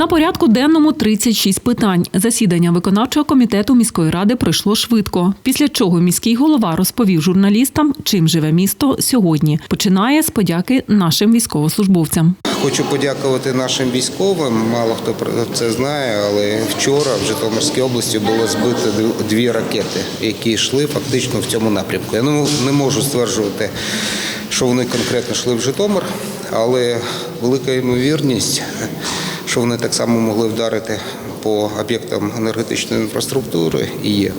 На порядку денному 36 питань. Засідання виконавчого комітету міської ради пройшло швидко. Після чого міський голова розповів журналістам, чим живе місто сьогодні. Починає з подяки нашим військовослужбовцям. Хочу подякувати нашим військовим. Мало хто про це знає, але вчора в Житомирській області було збито дві ракети, які йшли фактично в цьому напрямку. Я не можу стверджувати, що вони конкретно йшли в Житомир, але велика ймовірність, що вони так само могли вдарити по об'єктам енергетичної інфраструктури і є.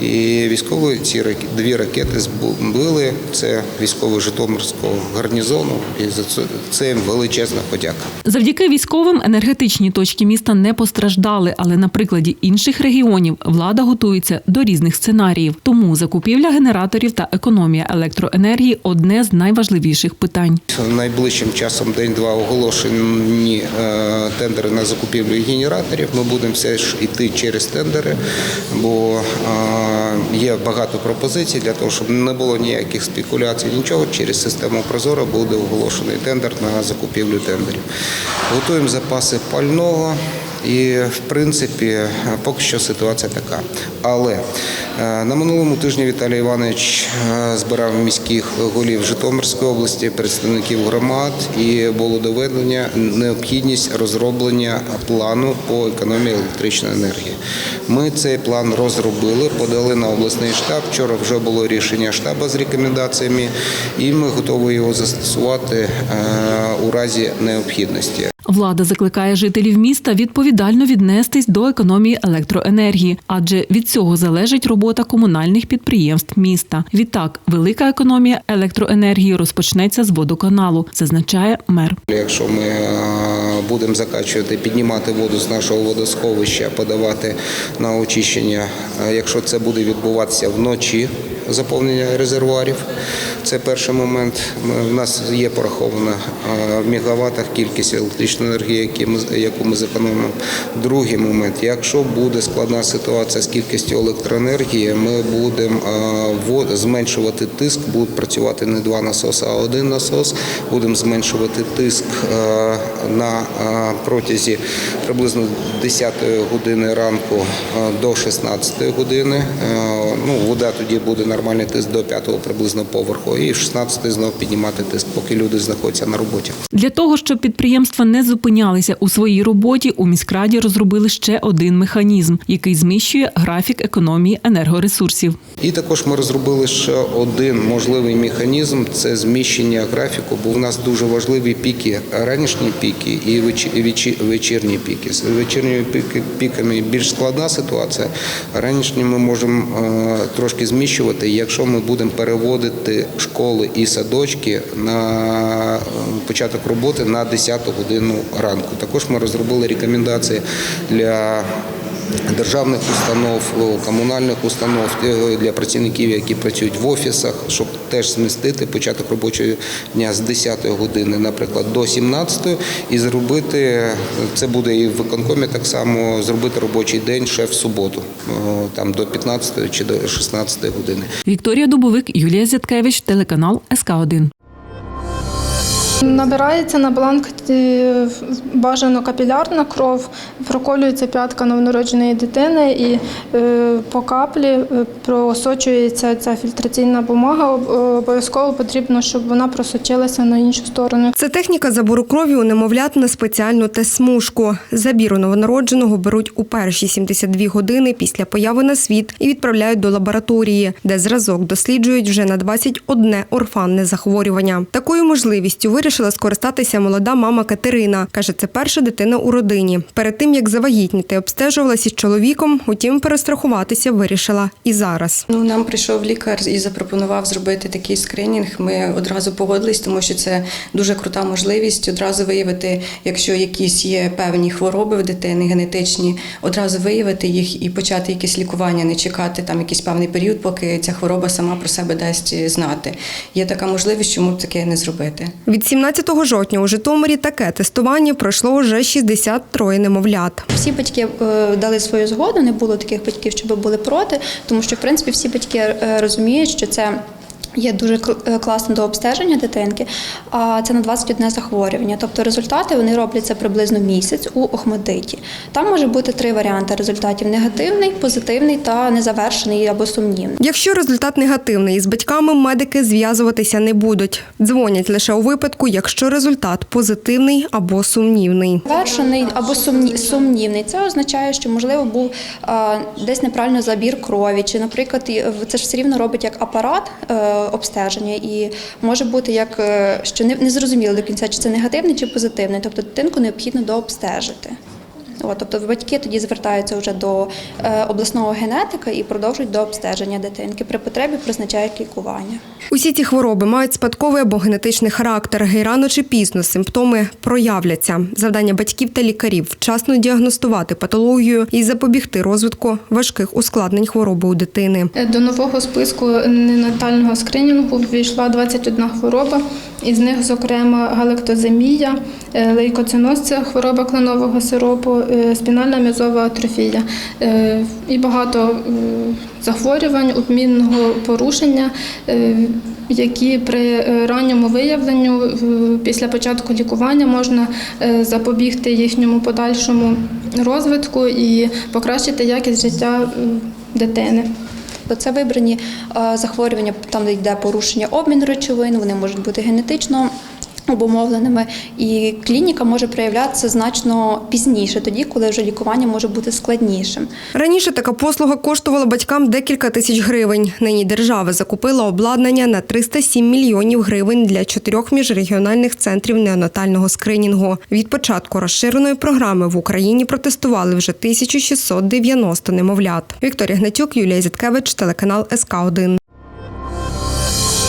І військові ці дві ракети збили. Це військовий Житомирського гарнізону. І за це, це їм величезна подяка. Завдяки військовим енергетичні точки міста не постраждали, але на прикладі інших регіонів влада готується до різних сценаріїв. Тому закупівля генераторів та економія електроенергії одне з найважливіших питань. Найближчим часом день-два оголошені е, тендери на закупівлю генераторів. Ми будемо все ж йти через тендери, бо е, є багато пропозицій для того, щоб не було ніяких спекуляцій, нічого. Через систему Прозоро буде оголошений тендер на закупівлю тендерів. Готуємо запаси пального. І в принципі, поки що ситуація така. Але е, на минулому тижні Віталій Іванович е, збирав міських голів Житомирської області, представників громад, і було доведення необхідність розроблення плану по економії електричної енергії. Ми цей план розробили, подали на обласний штаб. Вчора вже було рішення штабу з рекомендаціями, і ми готові його застосувати е, у разі необхідності. Влада закликає жителів міста відповідально віднестись до економії електроенергії, адже від цього залежить робота комунальних підприємств міста. Відтак, велика економія електроенергії розпочнеться з водоканалу, зазначає мер. Якщо ми е, будемо закачувати, піднімати воду з нашого водосховища, подавати на очищення, е, якщо це буде відбуватися вночі, заповнення резервуарів, це перший момент. У нас є порахована в мегаваттах кількість електричної енергії, яку ми зекономимо. Другий момент, якщо буде складна ситуація з кількістю електроенергії, ми будемо зменшувати тиск, будуть працювати не два насоси, а один насос. Будемо зменшувати тиск на е, протязі приблизно 10 години ранку е, до 16 години. Е, Ну, вода тоді буде нормальний тиск до 5 приблизно поверху, і в 16 знов піднімати тиск, поки люди знаходяться на роботі. Для того, щоб підприємства не зупинялися у своїй роботі, у міськраді розробили ще один механізм, який зміщує графік економії енергоресурсів. І також ми розробили ще один можливий механізм це зміщення графіку, бо в нас дуже важливі піки, ранішні піки і і вечірні піки. З вечірніми піками більш складна ситуація. Раніше ми можемо е, трошки зміщувати, якщо ми будемо переводити школи і садочки на е, початок роботи на 10 годину ранку. Також ми розробили рекомендації для державних установ, комунальних установ е, для працівників, які працюють в офісах, щоб теж змістити початок робочого дня з 10 години, наприклад, до 17 і зробити це буде і в виконкомі так само зробити робочий день ще в суботу, там до 15 чи до 16 години. Вікторія Дубовик, Юлія Зяткевич, телеканал СК 1 Набирається на бланк е, бажано капілярна кров, проколюється п'ятка новонародженої дитини і е, по каплі е, просочується ця фільтраційна бумага. Обов'язково потрібно, щоб вона просочилася на іншу сторону. Це техніка забору крові у немовлят на спеціальну тест-смужку. Забір у новонародженого беруть у перші 72 години після появи на світ і відправляють до лабораторії, де зразок досліджують вже на 21 орфанне захворювання. Такою можливістю вирішила скористатися молода мама Катерина. Каже, це перша дитина у родині. Перед тим як завагітніти, обстежувалася з чоловіком, утім перестрахуватися вирішила і зараз. Ну, нам прийшов лікар і запропонував зробити такий скринінг. Ми одразу погодились, тому що це дуже крута можливість одразу виявити, якщо якісь є певні хвороби в дитини, генетичні, одразу виявити їх і почати якесь лікування, не чекати там якийсь певний період, поки ця хвороба сама про себе дасть знати. Є така можливість, чому б таке не зробити. Від 17 жовтня у Житомирі таке тестування пройшло вже 63 немовлят. Всі батьки е, дали свою згоду, не було таких батьків, щоб були проти, тому що в принципі всі батьки е, розуміють, що це. Є дуже е, до обстеження дитинки, а це на 21 захворювання. Тобто результати вони робляться приблизно місяць у Охмадиті. Там може бути три варіанти результатів: негативний, позитивний та незавершений або сумнівний. Якщо результат негативний, із батьками медики зв'язуватися не будуть. Дзвонять лише у випадку, якщо результат позитивний або сумнівний. Завершений або сумні- сумнівний. Це означає, що можливо був десь неправильно забір крові, чи, наприклад, це ж все рівно робить як апарат е, обстеження, і може бути як е, що не, не зрозуміло до кінця, чи це негативне чи позитивне. Тобто дитинку необхідно дообстежити. От, тобто батьки тоді звертаються вже до е, обласного генетика і продовжують до обстеження дитинки. При потребі призначають лікування. Усі ці хвороби мають спадковий або генетичний характер, і рано чи пізно симптоми проявляться. Завдання батьків та лікарів вчасно діагностувати патологію і запобігти розвитку важких ускладнень хвороби у дитини. До нового списку ненатального скринінгу ввійшла 21 хвороба. Із них, зокрема, галактоземія, е, лейкоциноз – це хвороба кленового сиропу, е, спінальна м'язова атрофія е, і багато е, захворювань, обмінного порушення, е, які при е, ранньому виявленню е, після початку лікування можна е, запобігти їхньому подальшому розвитку і покращити якість життя е, дитини. Це вибрані е, захворювання, там де йде порушення обміну речовин, вони можуть бути генетично обумовленими, і клініка може проявлятися значно пізніше, тоді, коли вже лікування може бути складнішим. Раніше така послуга коштувала батькам декілька тисяч гривень. Нині держава закупила обладнання на 307 мільйонів гривень для чотирьох міжрегіональних центрів неонатального скринінгу. Від початку розширеної програми в Україні протестували вже 1690 немовлят. Вікторія Гнатюк, Юлія Зіткевич, телеканал СК 1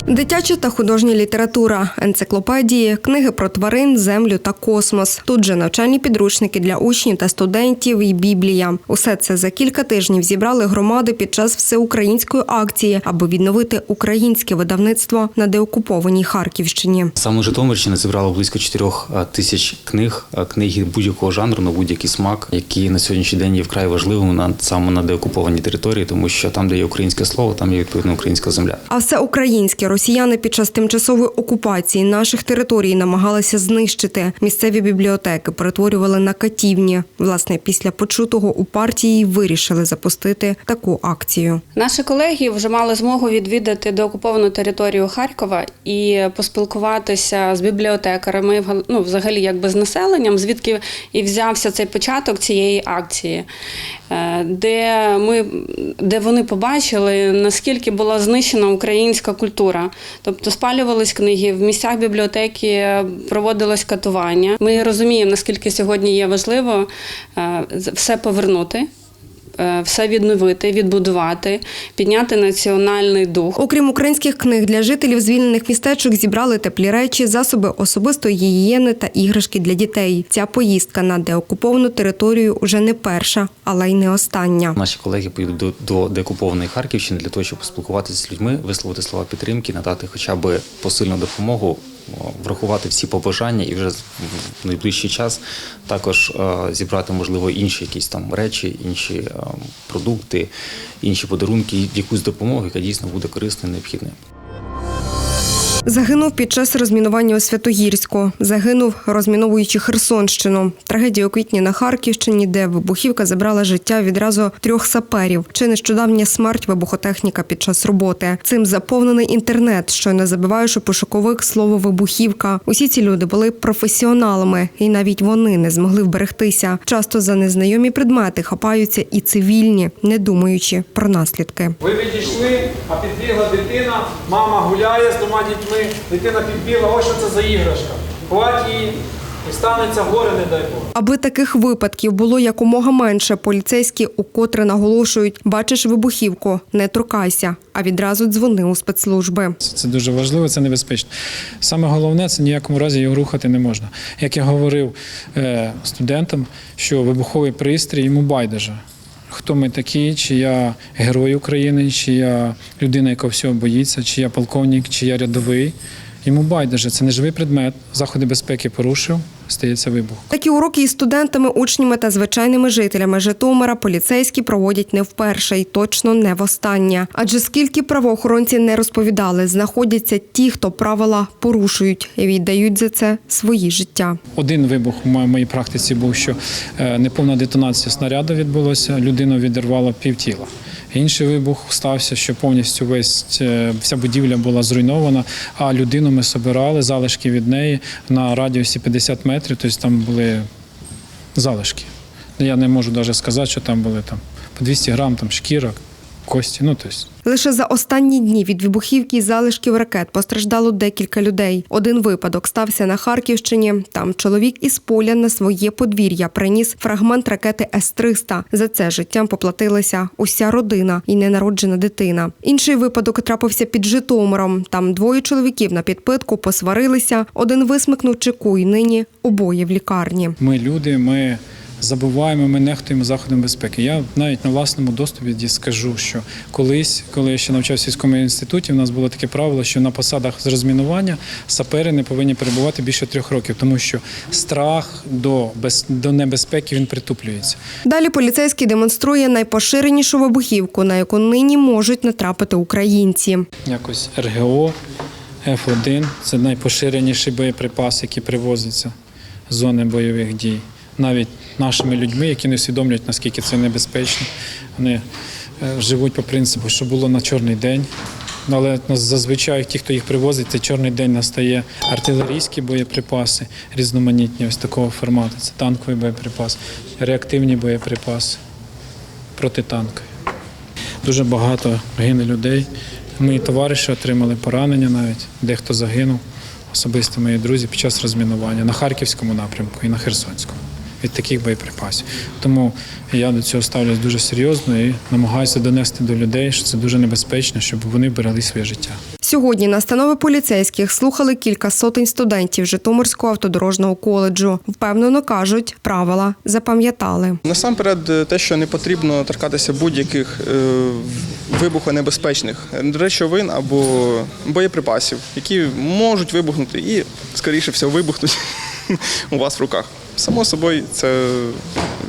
Дитяча та художня література, енциклопедії, книги про тварин, землю та космос. Тут же навчальні підручники для учнів та студентів і біблія. Усе це за кілька тижнів зібрали громади під час всеукраїнської акції, аби відновити українське видавництво на деокупованій Харківщині. Саме Житомирщина зібрала близько 4 тисяч книг, книги будь-якого жанру на будь-який смак, які на сьогоднішній день є вкрай важливими на саме на деокупованій території, тому що там, де є українське слово, там є відповідно українська земля. А все українське росіяни під час тимчасової окупації наших територій намагалися знищити. Місцеві бібліотеки перетворювали на катівні. Власне, після почутого у партії вирішили запустити таку акцію. Наші колеги вже мали змогу відвідати деокуповану територію Харкова і поспілкуватися з бібліотекарами, ну, взагалі якби з населенням, звідки і взявся цей початок цієї акції, е, де, ми, де вони побачили, наскільки була знищена українська культура. Тобто спалювались книги, в місцях бібліотеки проводилось катування. Ми розуміємо, наскільки сьогодні є важливо е, все повернути е, все відновити, відбудувати, підняти національний дух. Окрім українських книг для жителів звільнених містечок зібрали теплі речі, засоби особистої гігієни та іграшки для дітей. Ця поїздка на деокуповану територію уже не перша, але й не остання. Наші колеги поїдуть до, до деокупованої Харківщини для того, щоб поспілкуватися з людьми, висловити слова підтримки, надати хоча б посильну допомогу, врахувати всі побажання і вже в найближчий час також е, зібрати можливо інші якісь там речі, інші е, продукти, інші подарунки, якусь допомогу, яка дійсно буде корисною і необхідною. Загинув під час розмінування у Святогірську. Загинув, розміновуючи Херсонщину. Трагедія у квітні на Харківщині, де вибухівка забрала життя відразу трьох саперів. Чи нещодавня смерть вибухотехніка під час роботи. Цим заповнений інтернет, що не забиваєш у пошуковик слово вибухівка. Усі ці люди були професіоналами, і навіть вони не змогли вберегтися. Часто за незнайомі предмети хапаються і цивільні, не думаючи про наслідки. Ви відійшли, а підбігла дитина, мама гуляє з двома дітьми, дитина підбігла, ось що це за іграшка. Хвать її і станеться горе, не дай Бог. Аби таких випадків було якомога менше, поліцейські укотре наголошують: бачиш вибухівку, не торкайся, а відразу дзвони у спецслужби. Це дуже важливо, це небезпечно. Саме головне це ніякому разі його рухати не можна. Як я говорив е, студентам, що вибуховий пристрій йому байдуже. Хто ми такі, чи я герой України, чи я людина, яка всього боїться, чи я полковник, чи я рядовий. Йому байдуже, це не живий предмет, заходи безпеки порушив, стається вибух. Такі уроки із студентами, учнями та звичайними жителями Житомира поліцейські проводять не вперше і точно не востаннє. Адже скільки правоохоронці не розповідали, знаходяться ті, хто правила порушують і віддають за це свої життя. Один вибух в моїй практиці був, що е, неповна детонація снаряду відбулася, людину відірвало півтіла. Інший вибух стався, що повністю весь е, вся будівля була зруйнована, а людину ми собирали, залишки від неї на радіусі 50 метрів, тобто там були залишки. Я не можу навіть сказати, що там були там по 200 грам там, шкіра, кості. Ну, тобто, Лише за останні дні від вибухівки і залишків ракет постраждало декілька людей. Один випадок стався на Харківщині. Там чоловік із поля на своє подвір'я приніс фрагмент ракети С-300. За це життям поплатилася уся родина і ненароджена дитина. Інший випадок трапився під Житомиром. Там двоє чоловіків на підпитку посварилися. Один висмикнув чеку і нині обоє в лікарні. Ми люди, ми забуваємо, ми нехтуємо заходом безпеки. Я навіть на власному доступі скажу, що колись, коли я ще навчався в військовому інституті, у нас було таке правило, що на посадах з розмінування сапери не повинні перебувати більше трьох років, тому що страх до, без, до небезпеки він притуплюється. Далі поліцейський демонструє найпоширенішу вибухівку, на яку нині можуть натрапити українці. Якось РГО, Ф1 це найпоширеніший боєприпас, який привозиться з зони бойових дій. Навіть нашими людьми, які не усвідомлюють, наскільки це небезпечно. Вони е, живуть по принципу, що було на чорний день. Ну, Але зазвичай ті, хто їх привозить, цей чорний день настає артилерійські боєприпаси, різноманітні ось такого формату. Це танковий боєприпас, реактивні боєприпаси, протитанкові. Дуже багато гине людей. Мої товариші отримали поранення навіть, дехто загинув, особисто мої друзі під час розмінування на Харківському напрямку і на Херсонському від таких боєприпасів. Тому я до цього ставлюсь дуже серйозно і намагаюся донести до людей, що це дуже небезпечно, щоб вони берегли своє життя. Сьогодні настанови поліцейських слухали кілька сотень студентів Житомирського автодорожного коледжу. Впевнено кажуть, правила запам'ятали. Насамперед, е, те, що не потрібно торкатися будь-яких е, вибухонебезпечних речовин або боєприпасів, які можуть вибухнути і, скоріше всього, вибухнуть у вас в руках. Само собою, це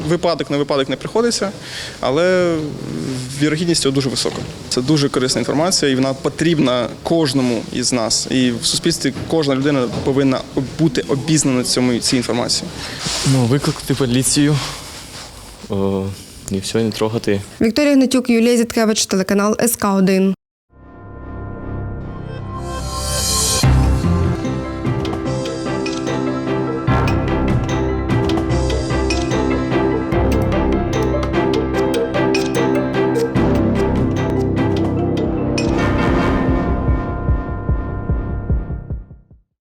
випадок на випадок не приходиться, але вірогідність цього дуже висока. Це дуже корисна інформація, і вона потрібна кожному із нас. І в суспільстві кожна людина повинна бути обізнана цьому цій інформації. Ну, викликати поліцію. О, і все, не трогати. Вікторія Гнатюк, Юлія Зіткевич, телеканал СК 1